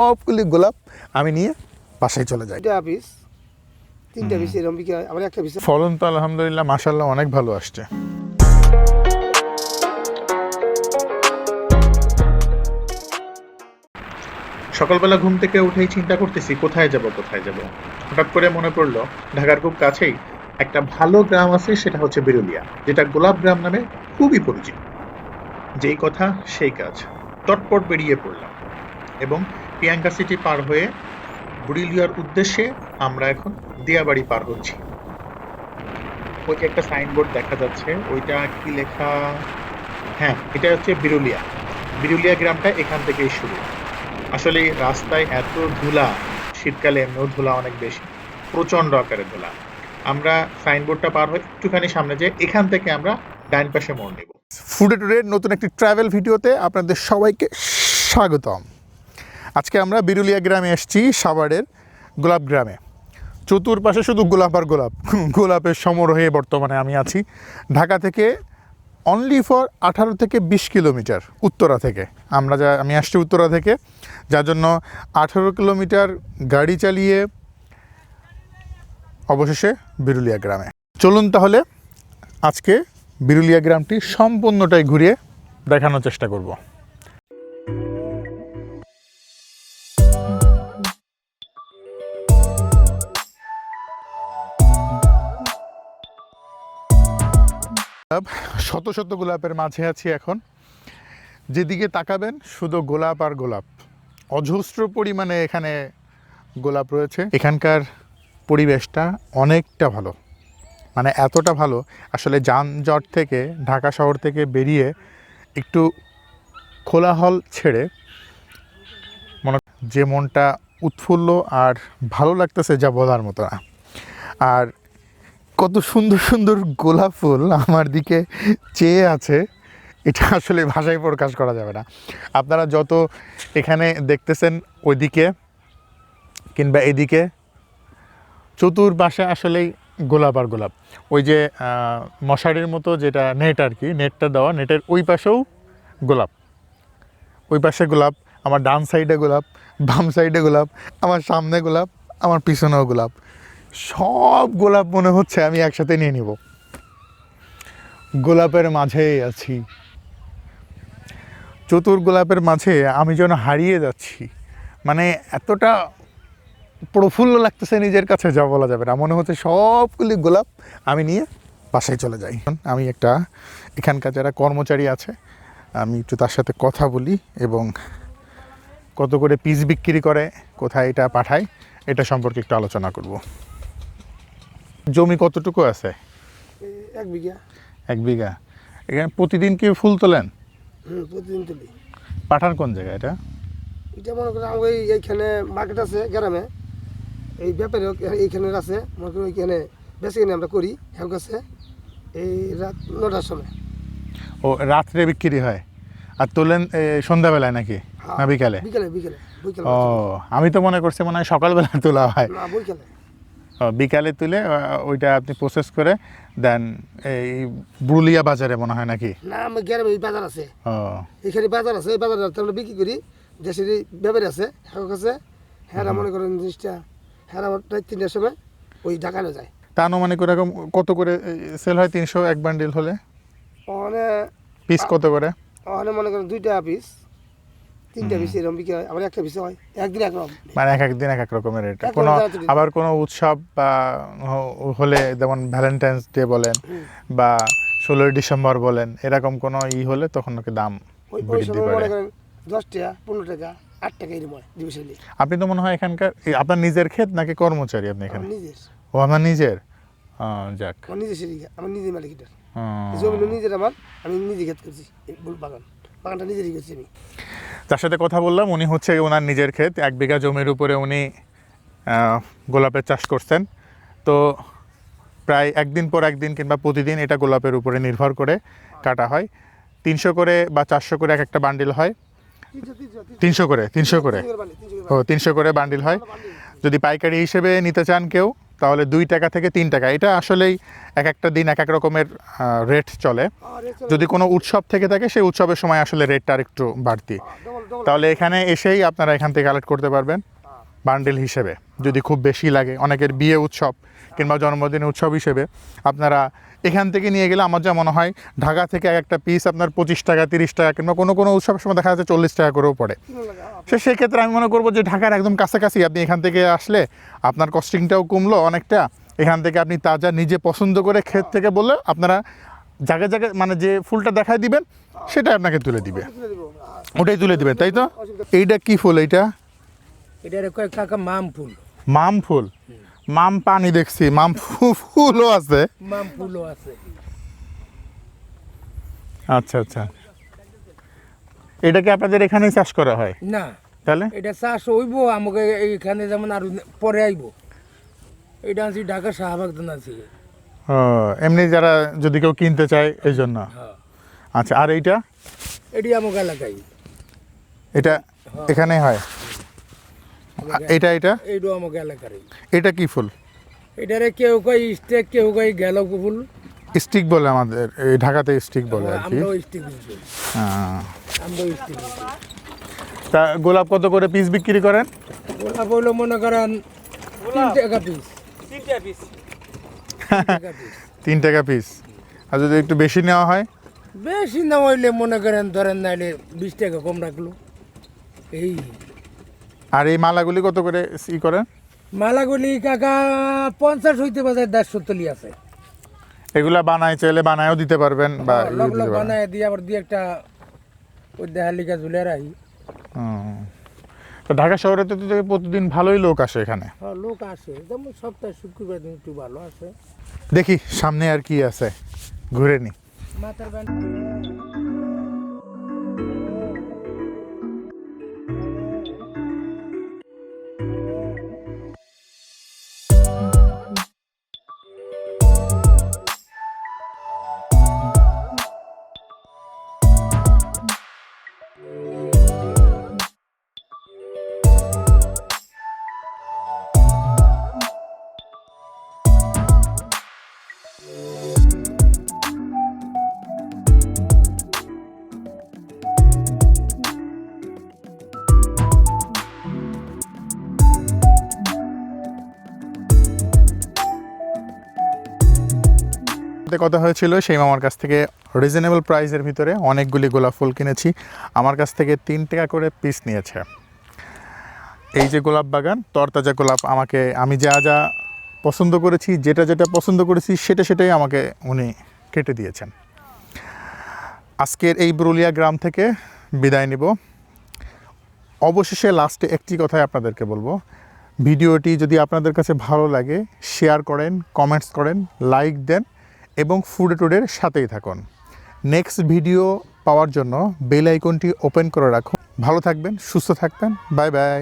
সবগুলি গোলাপ আমি নিয়ে বাসায় চলে যাই। দুইটা পিস তিনটা পিস এরকম বিক্রি হয়। আবার একটা পিস ফলন তো আলহামদুলিল্লাহ মাসাল্লাহ অনেক ভালো আসছে। সকালবেলা ঘুম থেকে উঠেই চিন্তা করতেছি কোথায় যাব কোথায় যাব? হঠাৎ করে মনে পড়ল ঢাকার খুব কাছেই একটা ভালো গ্রাম আছে সেটা হচ্ছে বিরুলিয়া যেটা গোলাপ গ্রাম নামে খুবই পরিচিত। যেই কথা সেই কাজ। চটপট বেরিয়ে পড়লাম। এবং প্রিয়াঙ্কা সিটি পার হয়ে বুড়িলিয়ার উদ্দেশ্যে আমরা এখন দিয়াবাড়ি পার হচ্ছি। ওই যে একটা সাইনবোর্ড দেখা যাচ্ছে, ওইটা কি লেখা? হ্যাঁ এটা হচ্ছে বিরুলিয়া। বিরুলিয়া গ্রামটা এখান থেকেই শুরু। আসলে রাস্তায় এত ধুলা, শীতকালে এমনিও ধুলা অনেক বেশি প্রচণ্ড আকারে ধুলা। আমরা সাইনবোর্ডটা পার হয়ে একটুখানি সামনে যে এখান থেকে আমরা ডাইন পাশে মোড় নেব। ফুডে টুডের নতুন একটি ট্রাভেল ভিডিওতে আপনাদের সবাইকে স্বাগতম। আজকে আমরা বিরুলিয়া গ্রামে এসেছি, সাভারের গোলাপ গ্রামে। চতুর্পাশে শুধু গোলাপ আর গোলাপ, গোলাপের সমারোহে বর্তমানে আমি আছি। ঢাকা থেকে অনলি ফর আঠারো থেকে বিশ কিলোমিটার উত্তরা থেকে। আমরা যা, আমি আসছি উত্তরা থেকে, যার জন্য আঠারো কিলোমিটার গাড়ি চালিয়ে অবশেষে বিরুলিয়া গ্রামে। চলুন তাহলে আজকে বিরুলিয়া গ্রামটি সম্পূর্ণটাই ঘুরিয়ে দেখানোর চেষ্টা করব। শত শত গোলাপের মাঝে আছি এখন। যেদিকে তাকাবেন, শুধু গোলাপ আর গোলাপ। অজস্র পরিমাণে এখানে গোলাপ রয়েছে। এখানকার পরিবেশটা অনেকটা ভালো। মানে এতটা ভালো, আসলে যানজট থেকে, ঢাকা শহর থেকে বেরিয়ে একটু খোলাহল ছেড়ে মনে যে মনটা উৎফুল্ল আর ভালো লাগতেছে যা বলার মতো না। আর কত সুন্দর সুন্দর গোলাপ ফুল আমার দিকে চেয়ে আছে। এটা আসলে ভাষায় প্রকাশ করা যাবে না। আপনারা যত এখানে দেখতেছেন ওইদিকে কিংবা এদিকে, চতুর্পাশে আসলেই গোলাপ আর গোলাপ। ওই যে মশারির মতো যেটা নেট আর কি, নেটটা দেওয়া, নেটের ওই পাশেও গোলাপ। ওই পাশে গোলাপ, আমার ডান সাইডে গোলাপ, বাম সাইডে গোলাপ, আমার সামনে গোলাপ, আমার পিছনেও গোলাপ। সব গোলাপ মনে হচ্ছে আমি একসাথে নিয়ে নিব। গোলাপের মাঝেই আছি। চতুর গোলাপের মাঝে আমি যেন হারিয়ে যাচ্ছি। মানে এতটা প্রফুল্ল লাগতেছে নিজের কাছে যা বলা যাবে না। মনে হচ্ছে সবগুলি গোলাপ আমি নিয়ে বাসায় চলে যাই। আমি একটা এখানকার যারা কর্মচারী আছে, আমি একটু তার সাথে কথা বলি এবং কত করে পিস বিক্রি করে, কোথায় এটা পাঠায়, এটা সম্পর্কে একটু আলোচনা করব। জমি কতটুকু আছে? এক বিঘা। এক বিঘা। এখানে প্রতিদিন কি ফুল তোলেন? হুম প্রতিদিন তুলি। পাঠান কোন জায়গা এটা? এটা মনে করেন এই- এইখানে মার্কেট আছে গ্রামে। এই ব্যাপারে এইখানে আছে। মনে করেন ওইখানে বেশি আমরা করি হ্যাঁ কাছে। এই রাত নটার সময়। ও রাত্রে বিক্রি হয়? আর তোলেন সন্ধ্যাবেলায় নাকি? হ্যাঁ, না বিকালে? বিকেলে বিকেলে ও আমি তো মনে করছি মনে হয় সকালবেলা তোলা হয়। না বিকেলে। বিকালে তুলে ওইটা আপনি প্রসেস করে দেন এই বুরুলিয়া বাজারে মনে হয় নাকি? না আমার গ্রামে এই বাজার আছে। ও। এখানে বাজার আছে এই বাজারে আমরা বিক্রি করি। দেশের ব্যাপারে আছে হ্যাঁ কাছে। হ্যাঁ মনে করেন জিনিসটা হ্যাঁ আমার প্রায় তিনটার সময় ওই ঢাকানো যায়। তা আনুমানিক ওরকম কত করে সেল হয় তিনশো এক বান্ডিল হলে? ওখানে পিস কত করে? ওখানে মনে করেন দুইটা পিস তিনটা এরকম বিক্রি হয় আবার একটা হয় একদিন একরকম। মানে এক এক দিন এক এক রকমের এক কোনো আবার কোনো উৎসব বা হলে যেমন ভ্যালেন্টাইন্স ডে বলেন বা ষোলোই ডিসেম্বর বলেন এরকম কোনো ই হলে তখন নাকি দাম বৃদ্ধি পারে দশ টাকা পনেরো টাকা আট টাকা এরকম হয় ডিভিশনে আপনি তো মনে হয় এখানকার আপনার নিজের ক্ষেত নাকি কর্মচারী আপনি এখানে? নিজের। ও আমার নিজের? যাক। আমার নিজের আমার নিজের মালিক জমি নিজের আমার আমি নিজে খেত করছি বাগান। বাগানটা নিজেরই করছি আমি। যার সাথে কথা বললাম উনি হচ্ছে ওনার নিজের ক্ষেত এক বিঘা জমির উপরে উনি গোলাপের চাষ করছেন। তো প্রায় একদিন পর একদিন কিংবা প্রতিদিন এটা গোলাপের উপরে নির্ভর করে কাটা হয়। তিনশো করে বা চারশো করে এক একটা বান্ডিল হয়। তিনশো করে তিনশো করে। ও তিনশো করে বান্ডিল হয়। যদি পাইকারি হিসেবে নিতে চান কেউ তাহলে দুই টাকা থেকে তিন টাকা। এটা আসলেই এক একটা দিন এক এক রকমের রেট চলে। যদি কোনো উৎসব থেকে থাকে সেই উৎসবের সময় আসলে রেটটা আর একটু বাড়তি। তাহলে এখানে এসেই আপনারা এখান থেকে কালেক্ট করতে পারবেন বান্ডেল হিসেবে। যদি খুব বেশি লাগে অনেকের বিয়ে উৎসব কিংবা জন্মদিন উৎসব হিসেবে আপনারা এখান থেকে নিয়ে গেলে আমার যা মনে হয় ঢাকা থেকে এক একটা পিস আপনার পঁচিশ টাকা তিরিশ টাকা কিংবা কোনো কোনো উৎসবের সময় দেখা যাচ্ছে চল্লিশ টাকা করেও পড়ে। সে সেক্ষেত্রে আমি মনে করব যে ঢাকার একদম কাছাকাছি আপনি এখান থেকে আসলে আপনার কস্টিংটাও কমলো অনেকটা। এখান থেকে আপনি তাজা নিজে পছন্দ করে ক্ষেত থেকে বললে আপনারা জায়গায় জায়গায় মানে যে ফুলটা দেখায় দিবেন সেটা আপনাকে তুলে দিবে। ওটাই তুলে দিবেন তাই তো? এইটা কি ফুল এইটা? কয় কাকা মাম ফুল। মাম ফুল? মাম পানি দেখছি মাম ফুলও আছে। মাম ফুলও আছে। আচ্ছা আচ্ছা। এটা কি আপনাদের এখানেই চাষ করা হয়? না। তাহলে? এটা চাষ হইব আমাকে এখানে যেমন আর পরে আইব। এটা আছি ঢাকা শাহবাগদান আছি ও এমনি যারা যদি কেউ কিনতে চায় এই জন্য। হ্যাঁ। আচ্ছা আর এইটা? এটি আমাকে এলাকায়। এটা এখানেই হয়। এটা এটা? এইটা আমাকে এলাকারই। এটা কি ফুল? এটারে কেউ কয় স্টেক কেউ কয় গেল ফুল। স্টিক বলে আমাদের এই ঢাকাতে স্টিক বলে আর কি। হ্যাঁ। তা গোলাপ কত করে পিস বিক্রি করেন? গোলাপ হইল মনে করেন তিন টাকা পিস টাকা পিস তিন টাকা পিস আর যদি একটু বেশি নেওয়া হয়? বেশি না হইলে মনে করেন ধরেন নাইলে বিশ টাকা কম রাখল। এই। আর এই মালাগুলি কত করে ই করেন? মালাগুলি কাকা পঞ্চাশ হইতে বাজার দেড়শো তলি আছে। এগুলা বানায় চাইলে বানায়ও দিতে পারবেন বা পারবেন। বানায় দিয়ে আবার দিয়ে একটা ওই দেহালিকা ঝুলে রাখি। তো ঢাকা শহরে তো প্রতিদিন ভালোই লোক আসে এখানে। হ্যাঁ লোক আসে। যেমন সপ্তাহে শুক্রবার দিন একটু ভালো আছে দেখি সামনে আর কি আছে। ঘুরে নি। মাথার সাথে কথা হয়েছিল, সেই মামার কাছ থেকে রিজনেবল প্রাইসের ভিতরে অনেকগুলি গোলাপ ফুল কিনেছি। আমার কাছ থেকে তিন টাকা করে পিস নিয়েছে। এই যে গোলাপ বাগান, তরতাজা গোলাপ আমাকে, আমি যা যা পছন্দ করেছি, যেটা যেটা পছন্দ করেছি, সেটা সেটাই আমাকে উনি কেটে দিয়েছেন। আজকের এই বরুলিয়া গ্রাম থেকে বিদায় নিব। অবশেষে লাস্টে একটি কথাই আপনাদেরকে বলব। ভিডিওটি যদি আপনাদের কাছে ভালো লাগে শেয়ার করেন কমেন্টস করেন লাইক দেন। এবং ফুডে টুডের সাথেই থাকুন। নেক্সট ভিডিও পাওয়ার জন্য বেল আইকনটি ওপেন করে রাখুন। ভালো থাকবেন, সুস্থ থাকবেন বাই বাই